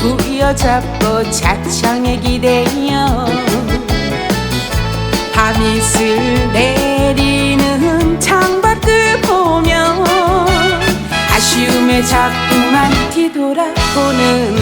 부여잡고 차창에 기대어 밤이슬 내리는 창밖을 보며 아쉬움에 자꾸만 뒤돌아보는데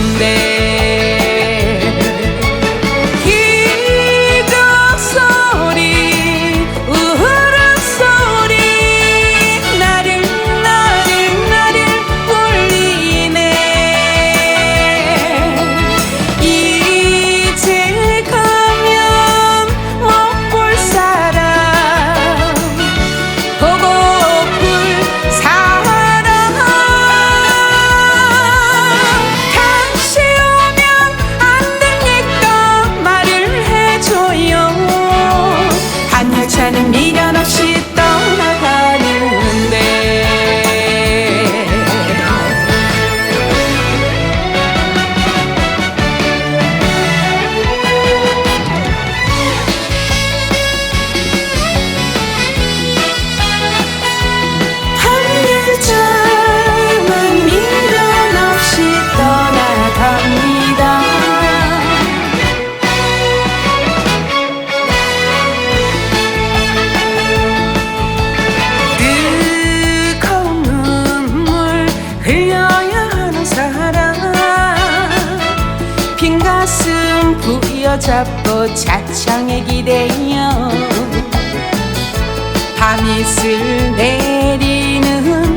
부여잡고 차창에 기대어 밤이슬 내리는